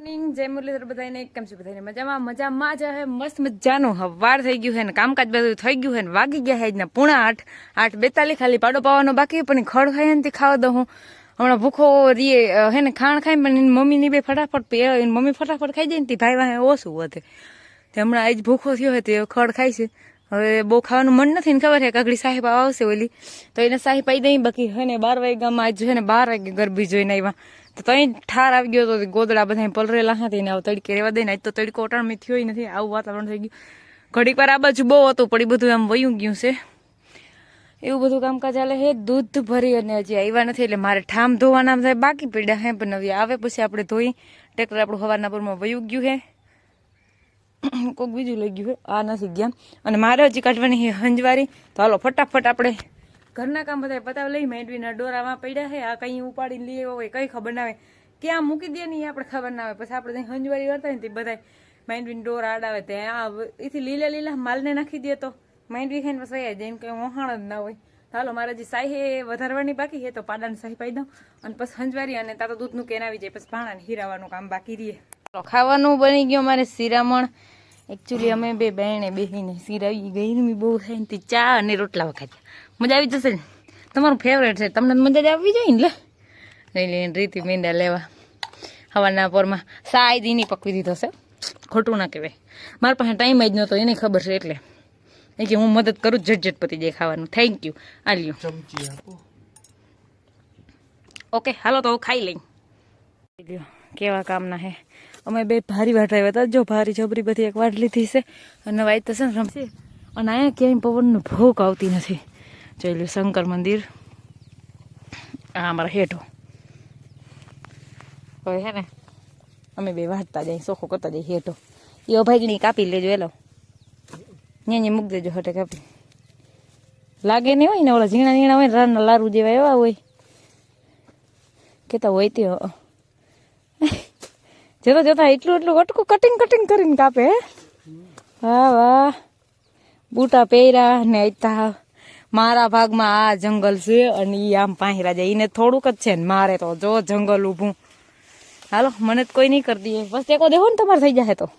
Morning જય મુરલીધર બધાને કેમ મજામાં? મજામાં જ હે મસ્ત મજાનું હવાર થઈ ગયું છે ને કામકાજ બધું થઈ ગયું છે ને વાગી ગયા છે ને પૂણા આઠ. આઠ બેતાલીસ, ખાલી પાડો પાવાનો બાકી પણ ખડ ખાઈ ને ખાવા દઉં હું. હમણાં ભૂખો રીએ હે ને ખાણ ખાઈ પણ એની મમ્મીની બે ફટાફટ એની મમ્મી ફટાફટ ખાઈ જાય ને તે ભાઈ વાહે ઓછું વધે. તે હમણાં આજ ભૂખો થયો હોય તે ખડ ખાય છે. હવે બહુ ખાવાનું મન નથી ને ખબર છે, કાકડી સાહેબ આવશે ઓલી. તો એને સાહેબ પાઈ દઈ બાકી હે ને બાર વાગ્યામાં આજ છે ને બાર વાગે ગરબી જોઈને આવ્યા તો તઈ ઠાર આવી ગયો તો ગોદડા બધા પલરેલા હતા ને આવું તડકે રેવા દઈને આજ તો તડકો અટાણમાં થયો નથી, આવું વાતાવરણ થઈ ગયું. ઘડીક વાર આ બાજુ બહુ હતું પડી બધું આમ વયું ગયું છે. એવું બધું કામકાજ ચાલે છે દૂધ ભરી અને હજી આવ્યા નથી, એટલે મારે ઠામ ધોવાના થાય, બાકી પડ્યા હે, પણ નવી આવે પછી આપણે ધોઈ ટ્રેક્ટર આપણું હવારના પરમાં વયું ગયું હે. કોઈક બીજું લઈ ગયું હે, આ નથી ગયા. અને મારે હજી કાઢવાની હંજવારી, તો હાલો ફટાફટ આપણે ઘરના કામ બધા પતાવ લઈ મેંડવીના ડોરામાં પડ્યા છે. આ કઈ ઉપાડીને લઈ આવ્યો હોય કઈ ખબર ના આવે ક્યાં મૂકી દે ને એ આપણે ખબર ના આવે પછી આપણે ત્યાં હંજવારી કરતા ને તે બધા મેંડવીને ડોર આડાવે આ એથી લીલા લીલા માલને નાખી દે તો માંડવી ખાઈને બસ વયા જાય એમ કે વહાણ જ ના હોય. હાલો મારા જે સાહી વધારવાની બાકી છે તો પાડાને સાહી પાઈ દઉં. અને પછી હંજવારી અને તાતો દૂધનું કેન આવી જાય પછી ભાણાને હીરાવાનું કામ બાકી ચાલો, ખાવાનું બની ગયું મારે શિરામણ. એકચ્યુઅલી અમે બે બહેણે બેહીને શિરાવી ગરમી બહુ થાય ને ચા અને રોટલા વખાત્યા મજા આવી જશે ને? તમારું ફેવરેટ છે. તમને મજા જ આવવી જોઈએ ને લે. લઈ લઈને રીતિ મીંડા લેવા. હવાના પોરમાં સાય દીની પકવી દીધો છે. ખોટું ના કહેવાય. મારા પાસે ટાઈમ જ નહોતો એને ખબર છે એટલે. એ કે હું મદદ કરું જ ઝટઝટ પતી જાય ખાવાનું થેન્ક યુ આલ્યું ચમચી ઓકે હાલો તો હું ખાઈ લઈ લ્યો, કેવા કામના હે? અમે બે ભારી વાટ આવ્યા હતા. જો ભારી જબરી બધી એક વાટ લીધી છે. અને વાઈટ તો છે ને રમશે. અને અહીંયા ક્યાંય પવનનો ભોગ આવતી નથી. જોઈ લ્યો શંકર મંદિર. આ અમારા હેઠો. હવે હે ને, અમે બે વાંચતા જઈએ, સોખો કરતા જઈએ હેઠો. એ અભાગણી કાપી લેજો એલો ન્યા મૂક દેજો, હટે કાપી. લાગે નહીં હોય ને, ઓલા ઝીણા ઝીણા હોય ને, રાનના લારું જેવા એવા હોય. કેતા હોય તે. જતા જતા એટલું એટલું અટકું, કટિંગ કટિંગ કરીને કાપે, હા. વાહ. બૂટા પહેર્યા ને આયતા. મારા ભાગમાં આ જંગલ છે અને ઈ આમ પાંહેરા જાય. એને થોડુંક જ છે ને મારે તો. જો જંગલ ઊભું. હાલો, મને તો કોઈ નહીં કરતી એ બસ ટેકો દેવો ને તમારે થઈ જાય તો.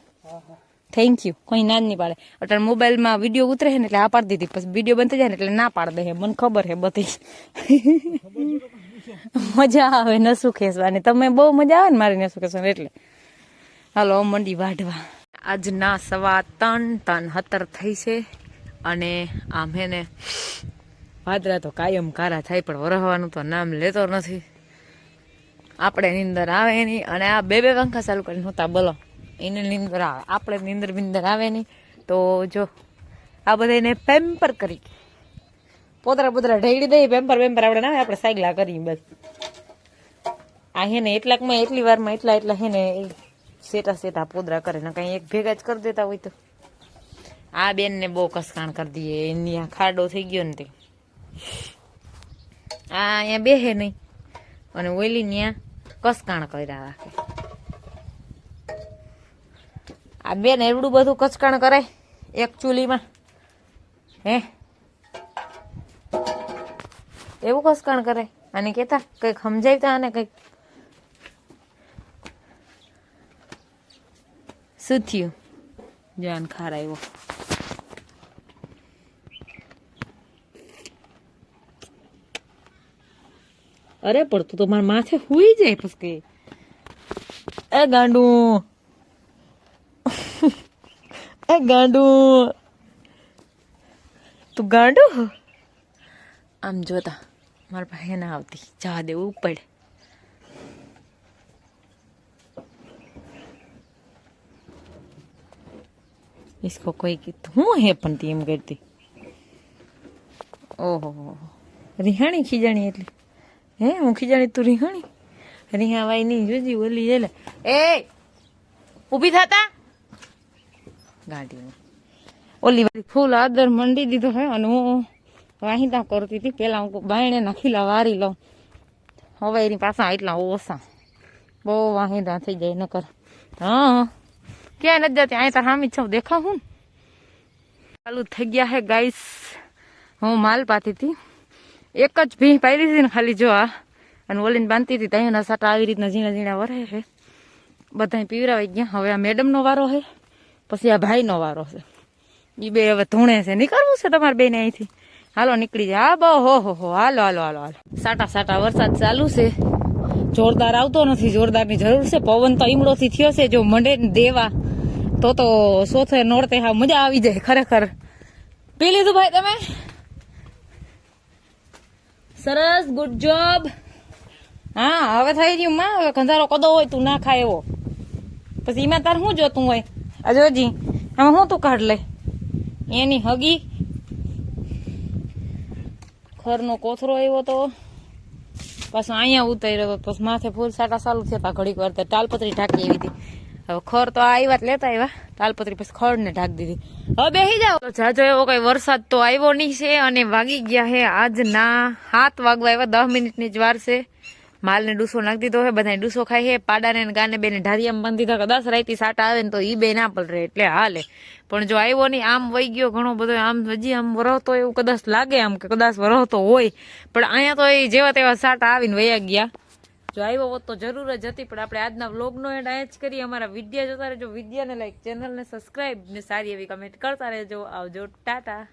થેન્ક યુ કોઈ ના જ નહીં પાડે. અત્યારે મોબાઈલમાં વીડિયો ઉતરે છે ને એટલે આ પાડી દીધી. પછી વીડિયો બંધ જાય ને એટલે ના પાડી દે મને ખબર છે બધી. મજા આવે, નસું ખેસવાની તમે બહુ મજા આવે ને મારી નસું ખેસવાની એટલે. હાલો, મંડી વાઢવા. આજના સવા ત્રણ ત્રણ હતર થઈ છે. અને આમ હે ને વાદરા તો કાયમ કારા થાય, પણ વરહવાનું તો નામ લેતો નથી. આપણે નીંદર આવે નહીં અને આ બે બે પંખા ચાલુ કરીને હોતા બોલો. એને નીંદર આવે, આપણે નીંદર બિંદર આવે નહીં તો જો, આ બધાને પેમ્પર કરી. પોતરા પોતરા ઢેડી દઈએ પેમ્પર પેમ્પર આપણે ના આપણે સાયકલા કરીએ બસ. આ હે ને એટલાકમાં, એટલી વારમાં એટલા એટલા હે ને સેટા સેટા પોદરા કરે ને કાંઈ એક ભેગા જ કરી દેતા હોય તો. આ બેન ને બહુ કસકાણ કરી દઈએ. એની આ ખાડો થઈ ગયો ને તે. આ અહીંયા બેહે નહીં. અને ઓઈલી ત્યાં કસકાણ કર્યા રાખે. આ બેન એવડું બધું કસકાણ કરાય એક ચૂલીમાં હે? એવું કસકાણ કરે? અને કેતા કંઈક સમજાવતા અને કંઈક શું થયું જાન ખાર આવ્યો. અરે પણ તું તો મારા માથે હુઈ જાય પછી એ ગાંડું એ ગાંડું તું ગાંડું આમ જોતા મારા પાસે ના આવતી જવા દેવું પડે इसको कोई કીધું હું હે પણ તી એમ કરતી ઓહો રિહાણી ખીજાણી એટલે હે, હું ખીજાણી તું રિહાણી રિહા વાઈ નહીં જોજી ઓલી એટલે એ, ઊભી થતા? ગાડીમાં. ઓલી વાળી ફૂલ આદર મંડી દીધો હે, અને હું વાહિંદા કરતી હતી. પેલા હું બાયણે નાખીલા વારી લઉં. હવે એની પાછા એટલા ઓછા. બહુ વાહિંદા થઈ જાય નકર. હા. ક્યાં નથી જતી? અહીં તાર હામી દેખાવ હું ચાલુ થઈ ગયા હે, ગાઈસ. હું માલ પાતી હતી. એક જ ભીહ પાડી હતી ને ખાલી જો આ. અને ઓલીને બાંધતી હતી ત્યાં સાટા આવી રીતના ઝીણા ઝીણા વરે છે. બધા પીવરાવાઈ ગયા. હવે આ મેડમનો વારો છે, પછી આ ભાઈનો વારો છે. એ બે હવે ધૂણે છે. નીકળવું છે તમારે બેને અહીંથી. હાલો, નીકળી જાય હા બહુ હો હો હો. હાલો હાલો હાલો હાલો. સાટા સાટા, વરસાદ ચાલુ છે. જોરદાર આવતો નથી. જોરદારની જરૂર છે. પવન તો ઈમડોથી થયો છે. જો મંડે દેવા, તો તો સોથે નોરતે હા મજા આવી જાય ખરેખર. પી લીધું ભાઈ તમે? સરસ ગુડ જોબ હા, હવે થઈ ગયું, માં. હવે ખંધારો કદો હોય તું ના ખાય એવો. પછી એમાં તાર શું જોતું હોય? આ જોજી આમાં શું તું કાઢ લે? એની હગી. ખરનો કોથરો આવ્યો તો. પાછો અહીંયા ઉતાર્યો તો, પછી માથે ફૂલ સાટા ચાલુ થયા ઘડીક વાર ટાલપત્રી ઢાંકી એવી હતી. હવે ખોર તો આવ્યા જ લેતા આવ્યા તાલપત્રી પછી ખડને ઢાંકી દીધી. હવે બેસી તો જાજો એવો કઈ વરસાદ તો આવ્યો નહીં છે અને વાગી ગયા છે આજના હાથ વાગવા એવા દસ મિનિટની જ વાર છે. માલને ડૂસો નાખી દીધો છે બધા ડૂસો ખાય છે પાડાને ને ગાને બેને ઢારિયામાં બાંધી દીધા કદાચ રાઈતી સાટા આવે ને તો ઈ બે ના પલરે એટલે હાલે. પણ જો આવ્યો નહીં, આમ વહી ગયો ઘણો બધો, આમ હજી આમ વરહતો એવું કદાચ લાગે આમ કે કદાચ વરહતો હોય. પણ અહીંયા તો એ જેવા તેવા સાટા આવીને વયા ગયા. જો આવ્યો હોત તો જરૂર જ હતી, પણ આપણે આજના વ્લોગનો એન્ડ આ જ કરીએ. અમારા વિદ્યા જોતા રહેજો. વિદ્યાને લાઈક ચેનલને સબસ્ક્રાઈબ ને સારી એવી કમેન્ટ કરતા રહેજો. આવજો. ટાટા.